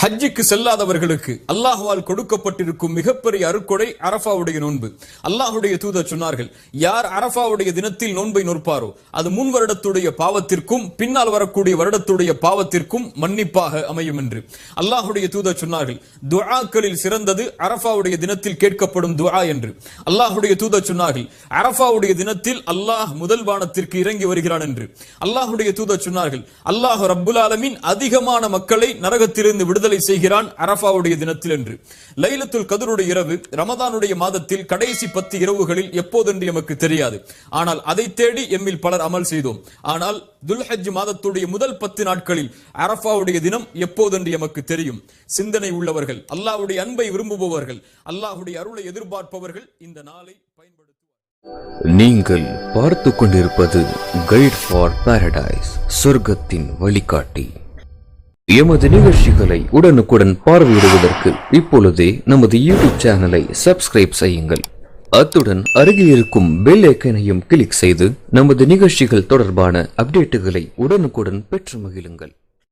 ஹஜ்ஜிக்கு செல்லாதவர்களுக்கு அல்லாஹ்வால் கொடுக்கப்பட்டிருக்கும் மிகப்பெரிய அருக்கொடை அரஃபாவுடைய நோன்பு. அல்லாஹுடைய தூதர் சொன்னார்கள் யார் அரஃபாவுடைய தினத்தில் நோன்பை நோற்பாரோ அது முன் வருடத்துடைய பாவத்திற்கும் பின்னால் வரக்கூடிய வருடத்துடைய பாவத்திற்கும் மன்னிப்பாக அமையும் என்று. அல்லாஹுடைய தூதர் சொன்னார்கள் துஆக்களில் சிறந்தது அரஃபாவுடைய தினத்தில் கேட்கப்படும் துஆ என்று. அல்லாஹுடைய தூதர் சொன்னார்கள் அரஃபாவுடைய தினத்தில் அல்லாஹ் முதல் வானத்திற்கு இறங்கி வருகிறான் என்று. அல்லாஹுடைய தூதர் சொன்னார்கள் அல்லாஹ் ரப்புல் ஆலமின் அதிகமான மக்களை நரகத்திலிருந்து விடுதலை விடுதலை செய்கிறான் அரஃபாவுடைய தினத்தில் என்று லைலத்துல் கதருடைய இரவு ரமதானுடைய மாதத்தில் கடைசி பத்து இரவுகளில் எப்போதென்று எமக்கு தெரியாது. ஆனால் அதை தேடி எம்மில் பலர் அமல் செய்தோம். ஆனால் துல்ஹஜ் மாதத்துடைய முதல் பத்து நாட்களில் அரஃபாவுடைய தினம் எப்போதென்று எமக்கு தெரியும். சிந்தனை உள்ளவர்கள் அல்லாஹுடைய அன்பை விரும்புபவர்கள் அல்லாஹுடைய அருளை எதிர்பார்ப்பவர்கள் இந்த நாளை பயன்படுத்துவார்கள். நீங்கள் பார்த்து கொண்டிருப்பது கைட் ஃபார் பாரடைஸ் சொர்க்கத்தின் வழிகாட்டி. எமது நிகழ்ச்சிகளை உடனுக்குடன் பார்வையிடுவதற்கு இப்பொழுதே நமது யூடியூப் சேனலை சப்ஸ்கிரைப் செய்யுங்கள். அத்துடன் அருகில் இருக்கும் பெல் ஐக்கனையும் கிளிக் செய்து நமது நிகழ்ச்சிகள் தொடர்பான அப்டேட்டுகளை உடனுக்குடன் பெற்று மகிழுங்கள்.